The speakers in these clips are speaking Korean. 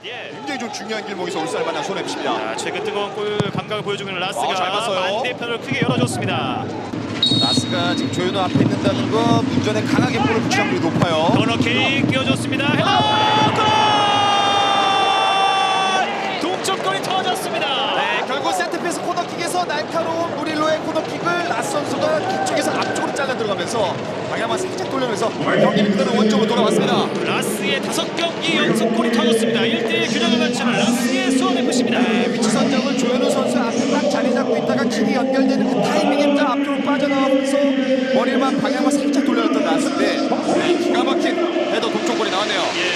있는 예. 굉장히 좀 중요한 길목에서 울산을 만난 손해입니다. 자, 최근 뜨거운 골 감각을 보여주고 있는 라스가 아, 잘 봤어요. 반대편을 크게 열어줬습니다. 나스가 지금 조현우 앞에 있는다는 건 문전에 강하게 볼을 붙일 확률이 높아요. 코너킥 끼워줬습니다. 헤더 골! 동점골이 터졌습니다. 네, 결국 세트피스 코너킥에서 날카로운 무릴로의 코너킥을 나스 선수가 뒤쪽에서 앞쪽으로 잘라 들어가면서 방향만 살짝 돌려면서 경기는 그대로 원점으로 돌아왔습니다. 라스의 다섯 경기 연속 골이 터졌습니다. 1대1 균형을 맞추는 라스의 수원FC입니다. 네, 위치 선정은 조현우 선수 앞에 딱 자리 잡고 있다가 킥이 연결되는 그 타이밍에 딱 앞쪽으로 빠져나오면서 머리만 방향만 살짝 돌려놨던 나스인데 네, 기가 막힌 헤더 동쪽골이 나왔네요. 예,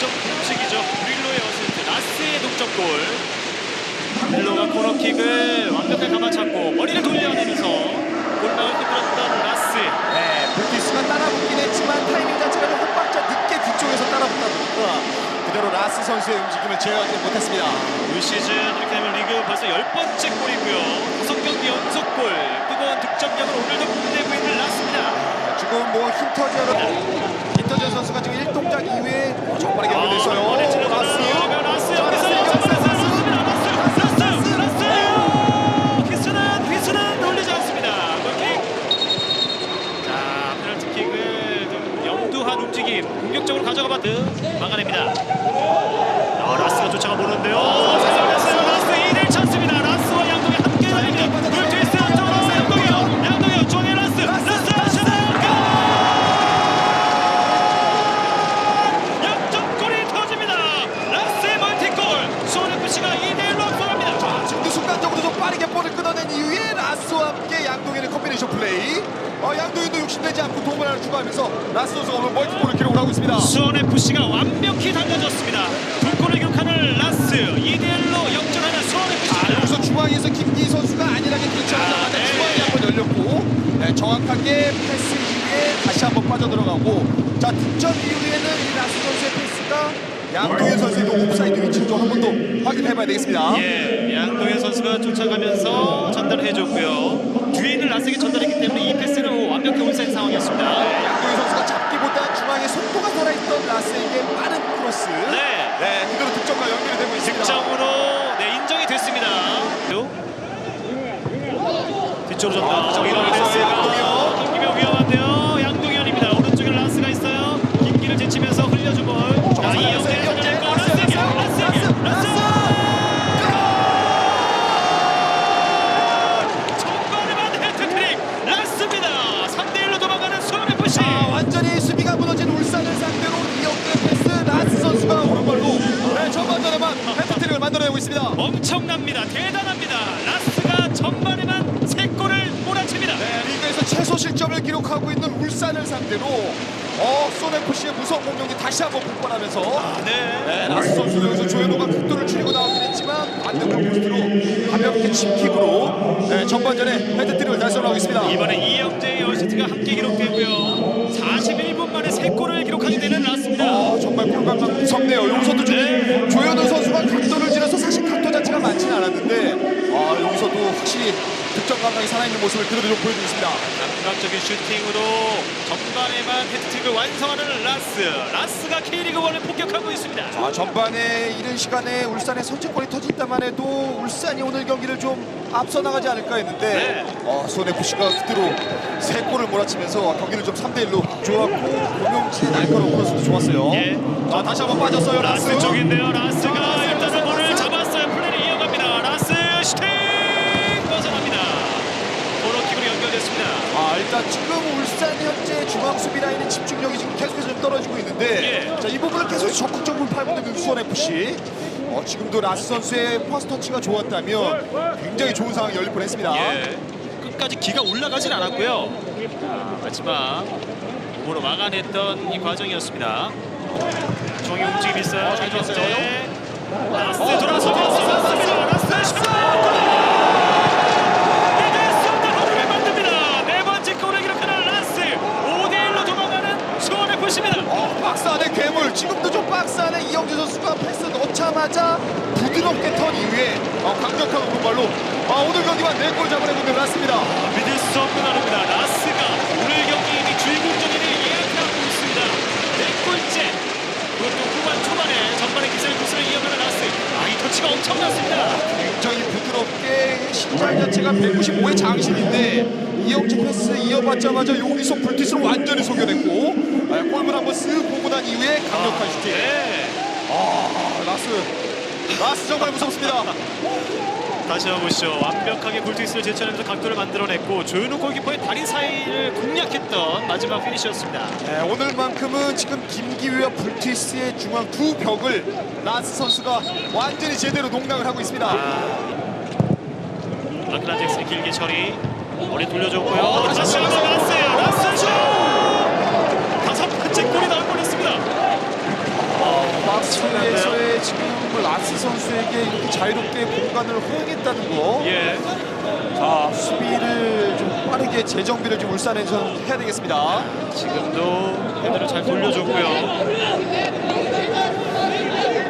득점 공식이죠. 브릴로의 어시스트, 라스의 동점골. 브릴로가 코너킥을 완벽하게 감아찼고 머리를 돌려내면서 골망을 흔들었던 라스. 네, 불티스가 따라붙긴 했지만 타이밍 자체가 좀 한 박자 늦게 뒤쪽에서 따라붙다 보니까 그대로 라스 선수의 움직임을 제어하지 못했습니다. 올 시즌 이렇게 되면 리그 벌써 열 번째 골이고요. 다섯 경기 연속 골, 뜨거운 득점력을 오늘도 뽐내고 있는 라스입니다. 지금 뭐 힌터지어로 힌터지어 선수가 지금 1동작 이후에 정발에 연결됐어요. 아. 봤드 막아냅니다. 어, 양동현도 욕심내지 않고 동을 하나 추가하면서 라스 선수가 오늘 멀티볼을 기록을 하고 있습니다. 수원FC가 완벽히 달라졌습니다. 두 골을 기록하는 라스 2대1로 역전하는 아, 수원FC입니다. 여기서 중앙에서 김기 선수가 안일하게 뒤쳐나가다 아, 네. 중앙이 한번 열렸고 네, 정확하게 패스 이후에 다시 한번 빠져들어가고 자 득점 이후에는 이 라스 선수의 패스가 양동현 선수의 옵사이드 위치를 좀 한 번 더 확인해봐야 되겠습니다. 예, 양동현 선수가 쫓아가면서 전달해줬고요. 뒤에 있는 라스에게 전달했기 때문에 이 패스는 완벽히 온사인 상황이었습니다. 양동현 선수가 잡기보다 중앙에 속도가 살아있던 라스에게 빠른 크로스 네. 네, 그대로 득점과 연결이 되고 있습니다. 득점으로 네, 인정이 됐습니다. 뒤쪽으로. 아, 이런 들어갔어요, 패스가 양동현. 김기명 위험한데요. 양동현입니다. 오른쪽에 라스가 있어요. 김기를 제치면서 흘려준 볼. 자, 자, 이영재 이영재, 있습니다. 엄청납니다. 대단합니다. 라스가 전반에만 세 골을 몰아칩니다. 네, 리그에서 최소 실점을 기록하고 있는 울산을 상대로 어, 소네프시의 무서운 공격이 다시 한번 폭발하면서 네. 네, 라스 선수는 여기서 조현호가 각도를 줄이고 나오긴 했지만 반대쪽 포스트로 가볍게 칩킥으로 네, 전반전에 헤드트릭을 달성하고 있습니다. 이번에 이영재의 어시스트가 함께 기록되고요. 41분 만에 세 골을 기록하게 되는 라스입니다. 어, 정말 골감각 무섭네요. 조, 네. 조현우 선수 않았는데 아, 여기서도 확실히 득점 감각이 살아있는 모습을 그대로 좀 보여주고 있습니다. 감각적인 슈팅으로 전반에만 헤트트릭을 완성하는 라스. 라스가 K리그 1을 폭격하고 있습니다. 아, 전반에 이른 시간에 울산의 선취골이 터진다만 해도 울산이 오늘 경기를 좀 앞서 나가지 않을까 했는데 네. 어, 손FC가 그대로 세 골을 몰아치면서 경기를 좀 3대1로 좋았고 고명진의 날카로운 크로스도 좋았어요. 예. 자, 다시 한번 빠졌어요. 라스. 라스 쪽인데요. 라스가 지금 울산 현재 중앙 수비 라인의 집중력이 지금 계속해서 좀 떨어지고 있는데 예. 자, 이 부분을 계속 적극적으로 파고 있는 수원 FC. 어, 지금도 라스 선수의 퍼스트 터치가 좋았다면 굉장히 좋은 상황이 열릴 뻔했습니다. 예. 끝까지 기가 올라가진 않았고요. 아, 마지막 몸으로 막아냈던 이 과정이었습니다. 종이 움직임 있어요. 어, 잘 들었어요. 이정재. 라스 어, 돌아서 이영재 선수가 패스 넣자마자 부드럽게 턴 이후에 어, 강력한 오른발로 아, 오늘 경기만 4골 잡아내고 있는 라스입니다 믿을 수 없는 하루입니다. 라스가 오늘 경기 이미 주인공전을 예약하고 있습니다. 네 골째. 그것도 후반 초반에 전반에 기세를 터치가 엄청났습니다. 굉장히 부드럽게 신장 자체가 195의 장신인데 이영재 패스 이어받자마자 여기서 불티스로 완전히 속여냈고 아, 골문 한번 쓱 보고 난 이후에 강력한 슈팅 네. 아, 라스 라스 정말 무섭습니다 다시 한번 보시죠. 완벽하게 볼트위스를 제쳐내면서 각도를 만들어냈고 조현우 골키퍼의 다리 사이를 공략했던 마지막 피니시였습니다. 네, 오늘만큼은 지금 김기휘와 불티스의 중앙 두 벽을 라스 선수가 완전히 제대로 농락을 하고 있습니다 라크란 잭슨 길게 처리 머리 돌려줬고요. 다시 한번. 라스 슛! 다섯 번째 골이 나올 뻔했습니다. 박스에서의 지금 라스 선수에게 자유롭게 공간을 허용했다는 거 예. 자, 수비를 좀 빠르게 재정비를 좀 울산에서 해야 되겠습니다. 지금도 헤드를 잘 돌려줬고요.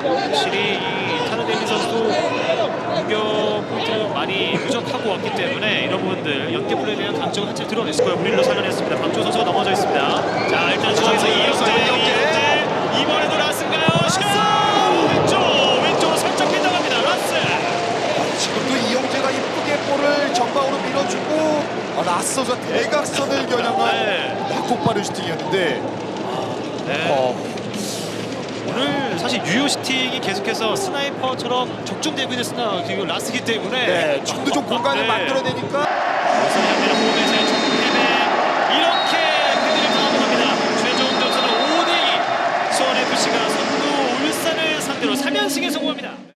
확실히 이 타르데미 선수도 공격 포인트를 많이 누적하고 왔기 때문에 이런 부분들 연계 플레이에 대한 강점을 한층 드러냈을 거예요. 브릴로 살려냈습니다. 박조 선수가 넘어져 있습니다. 자 일단 중앙에서 이영재, 이영재 이번에도 라스인가요? 슛! 왼쪽 왼쪽으로 살짝 빗나갑니다. 라스. 지금도 이영재가 이쁘게 볼을 전방으로 밀어주고 선수가 대각선을 겨냥한 네. 빠른 슈팅이었는데 네. 어, 오늘 사실 유효 슈팅이 계속해서 스나이퍼처럼 적중되고 있는 스나 그리고 라스기 때문에 네, 좀더 좀 공간을 네. 만들어내니까 현대는 홈에서의 정팀에 이렇게 당하고 갑니다. 최종 점수는 5대2 수원FC가 선두 울산을 상대로 3연승에 성공합니다.